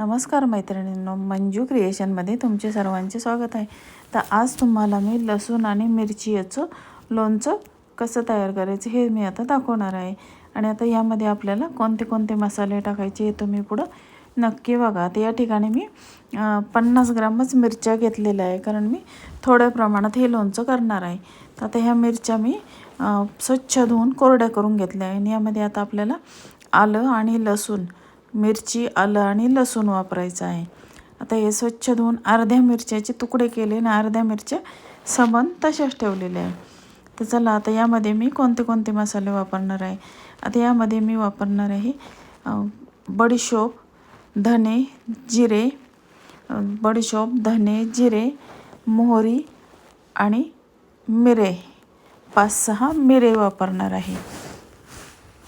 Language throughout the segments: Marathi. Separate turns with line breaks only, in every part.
नमस्कार मैत्रिणींनो मंजू क्रिएशनमध्ये तुमचे सर्वांचे स्वागत आहे. तर आज तुम्हाला मी लसूण आणि मिरची याचं लोणचं कसं तयार करायचं हे मी आता दाखवणार आहे. आणि आता यामध्ये आपल्याला कोणते कोणते मसाले टाकायचे हे तुम्ही पुढं नक्की बघा. तर या ठिकाणी मी पन्नास ग्रामच मिरच्या घेतलेल्या आहे. कारण मी थोड्या प्रमाणात हे लोणचं करणार आहे. तर आता ह्या मिरच्या मी स्वच्छ धुवून कोरड्या करून घेतल्या आहे. आणि यामध्ये आता आपल्याला आलं आणि लसूण मिरची आलं आणि लसूण वापरायचं आहे. आता हे स्वच्छ धुवून अर्ध्या मिरच्याचे तुकडे केले आणि अर्ध्या मिरच्या सबन तशाच ठेवलेल्या आहे तर चला आता यामध्ये मी कोणते कोणते मसाले वापरणार आहे? आता यामध्ये मी वापरणार आहे बडीशोप धने जिरे बडीशोप धने जिरे मोहरी आणि मिरे. पाच सहा मिरे वापरणार आहे.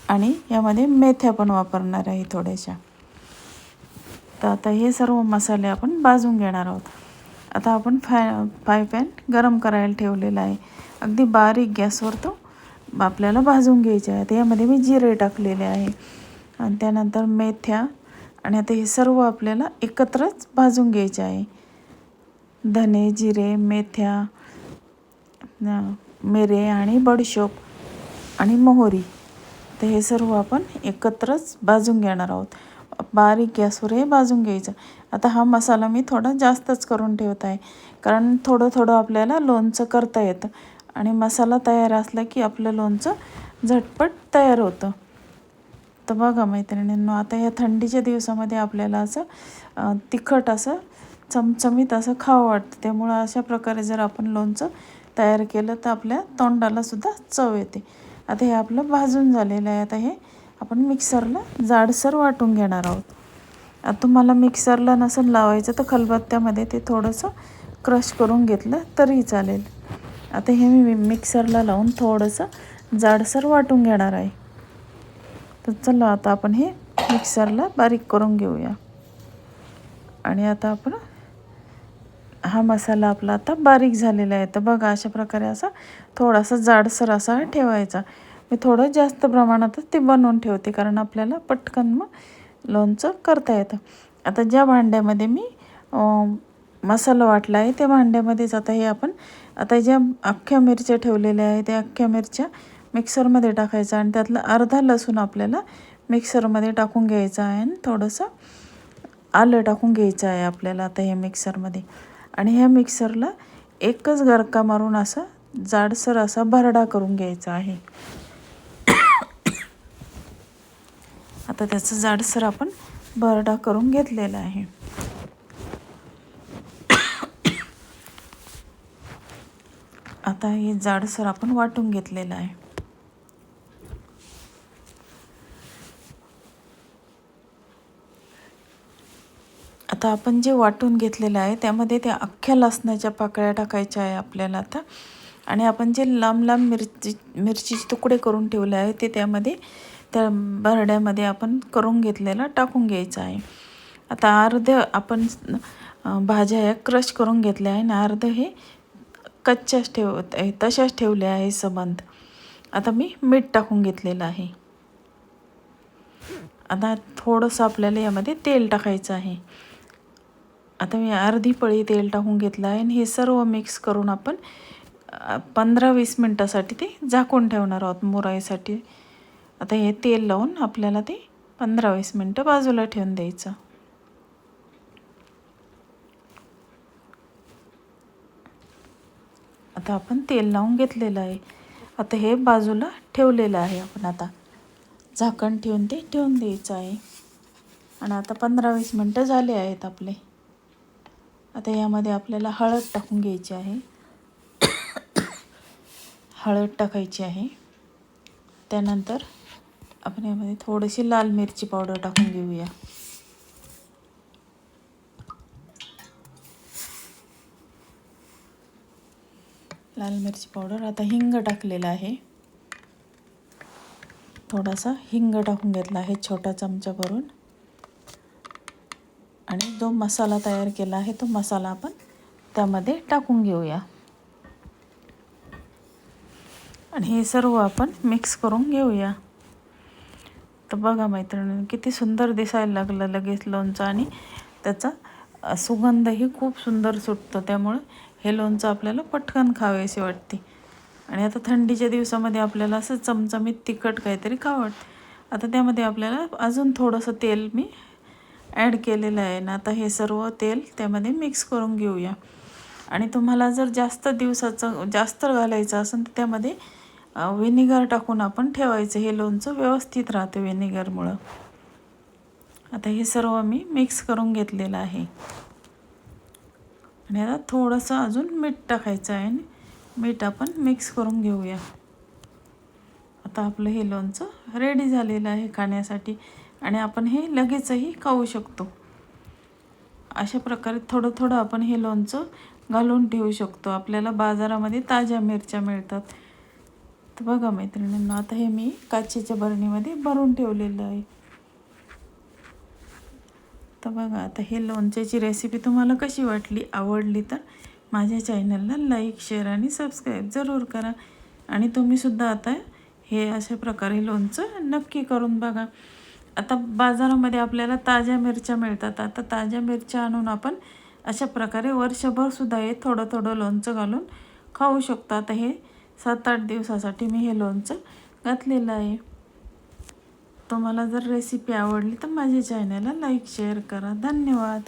आणि यामध्ये मेथ्या पण वापरणार आहे थोड्याशा. तर आता हे सर्व मसाले आपण भाजून घेणार आहोत. आता आपण फाय फ्राय पॅन गरम करायला ठेवलेला आहे. अगदी बारीक गॅसवर तो आपल्याला भाजून घ्यायचे आहे तर यामध्ये मी जिरे टाकलेले आहे. आणि त्यानंतर मेथ्या आणि आता हे सर्व आपल्याला एकत्रच भाजून घ्यायचे आहे. धने जिरे मेथ्या मिरे आणि बडशोप आणि मोहरी. तर हे सर्व आपण एकत्रच भाजून घेणार आहोत. बारीक गॅसवर हे भाजून घ्यायचं. आता हा मसाला मी थोडा जास्तच करून ठेवत आहे. कारण थोडं थोडं आपल्याला लोणचं करता येतं. आणि मसाला तयार असला की आपलं लोणचं झटपट तयार होतं. तर बघा मैत्रिणींनो आता या थंडीच्या दिवसामध्ये आपल्याला असं तिखट असं चमचमीत असं खावं वाटतं. त्यामुळं अशा प्रकारे जर आपण लोणचं तयार केलं तर आपल्या तोंडालासुद्धा चव येते. आता हे आपलं भाजून झालेलं आहे. आता हे आपण मिक्सरला जाडसर वाटून घेणार आहोत. आता तुम्हाला मिक्सरला नसेल लावायचं तर खलबत्त्यामध्ये ते थोडंसं क्रश करून घेतलं तरी चालेल. आता हे मी मिक्सरला लावून थोडंसं जाडसर वाटून घेणार आहे. तर चला आता आपण हे मिक्सरला बारीक करून घेऊया. आणि आता आपण हा मसाला आपला आता बारीक झालेला आहे. तर बघा अशा प्रकारे असा थोडासा जाडसर असा ठेवायचा. मी थोडं जास्त प्रमाणातच ते बनवून ठेवते कारण आपल्याला पटकन मग लोणचं करता येतं. आता ज्या भांड्यामध्ये मी मसाला वाटला आहे त्या भांड्यामध्येच आता हे आपण आता ज्या अख्ख्या मिरच्या ठेवलेल्या आहे त्या अख्ख्या मिरच्या मिक्सरमध्ये टाकायचा आणि त्यातलं अर्धा लसूण आपल्याला मिक्सरमध्ये टाकून घ्यायचा आहे आणि थोडंसं आलं टाकून घ्यायचं आहे आपल्याला आता हे मिक्सरमध्ये. आणि ह्या मिक्सरला एकच गरका मारून असा जाडसर असा भरडा करून घ्यायचा आहे. आता त्याचं जाडसर आपण भरडा करून घेतलेला आहे. आता हे जाडसर आपण वाटून घेतलेलं आहे. आता आपण जे वाटून घेतलेलं आहे त्यामध्ये त्या अख्ख्या लसणाच्या पाकळ्या टाकायच्या आहे आपल्याला आता. आणि आपण जे लांब लांब मिरची मिरचीचे तुकडे करून ठेवले आहे ते त्यामध्ये त्या बरड्यामध्ये आपण करून घेतलेला टाकून घ्यायचं आहे. आता अर्ध आपण भाज्या ह्या क्रश करून घेतल्या आहे आणि अर्ध हे कच्च्याच ठेव तशाच ठेवल्या आहे सबंध. आता मी मीठ टाकून घेतलेलं आहे. आता थोडंसं आपल्याला यामध्ये तेल टाकायचं आहे. आता मी अर्धी पळी तेल टाकून घेतलं आहे आणि हे सर्व मिक्स करून आपण पंधरा वीस मिनटासाठी ते झाकून ठेवणार आहोत मुराईसाठी. आता हे तेल लावून आपल्याला ते पंधरा वीस मिनटं बाजूला ठेवून द्यायचं. आता आपण तेल लावून घेतलेलं आहे. आता हे बाजूला ठेवलेलं आहे आपण आता. झाकण ठेवून ते ठेवून द्यायचं आहे. आणि आता पंधरा वीस मिनटं झाले आहेत आपले. आता यामध्ये आपल्याला हळद टाकून घ्यायची आहे. हळद टाकायची आहे. त्यानंतर आपण यामध्ये थोडीशी लाल मिरची पावडर टाकून घेऊया. लाल मिरची पावडर आता हिंग टाकलेला आहे. थोडासा हिंग टाकून घेतला आहे छोटा चमचा भरून. आणि जो मसाला तयार केला आहे तो मसाला आपण त्यामध्ये टाकून घेऊया. आणि हे सर्व आपण मिक्स करून घेऊया. तर बघा मैत्रिणी किती सुंदर दिसायला लागलं लगेच लोणचं आणि त्याचा सुगंधही खूप सुंदर सुटतो. त्यामुळे हे लोणचं आपल्याला पटकन खावेसे वाटते. आणि आता थंडीच्या दिवसामध्ये आपल्याला असं चमचमीत तिखट काहीतरी खावं आता त्यामध्ये आपल्याला अजून थोडंसं तेल मी ॲड केलेलं आहे ना आता हे सर्व तेल त्यामध्ये मिक्स करून घेऊया. आणि तुम्हाला जर जास्त दिवसाचं जास्त घालायचं असेल तर त्यामध्ये व्हिनिगर टाकून आपण ठेवायचं. हे लोणचं व्यवस्थित राहतं व्हिनिगरमुळं आता हे सर्व मी मिक्स करून घेतलेलं आहे. आणि आता थोडंसं अजून मीठ टाकायचं आहे. आणि मीठ आपण मिक्स करून घेऊया. आता आपलं हे लोणचं रेडी झालेलं आहे खाण्यासाठी. आणि आपण हे लगेचही खाऊ शकतो. अशा प्रकारे थोडं थोडं आपण हे लोणचं घालून ठेवू शकतो. आपल्याला बाजारामध्ये ताज्या मिरच्या मिळतात. तर बघा मैत्रिणींना आता हे मी काचेच्या बरणीमध्ये भरून ठेवलेलं आहे. तर बघा आता हे लोणच्याची रेसिपी तुम्हाला कशी वाटली आवडली तर माझ्या चॅनलला लाईक शेअर आणि सबस्क्राईब जरूर करा. आणि तुम्हीसुद्धा आता हे अशा प्रकारे लोणचं नक्की करून बघा. आता बाजारामध्ये आपल्याला ताज्या मिरच्या मिळतात. आता ताज्या मिरच्या आणून आपण अशा प्रकारे वर्षभरसुद्धा हे थोडं थोडं लोणचं घालून खाऊ शकतो. आता हे सात आठ दिवसासाठी मी हे लोणचं घातलेलं आहे. तुम्हाला जर रेसिपी आवडली तर माझ्या चॅनलला लाईक शेअर करा. धन्यवाद.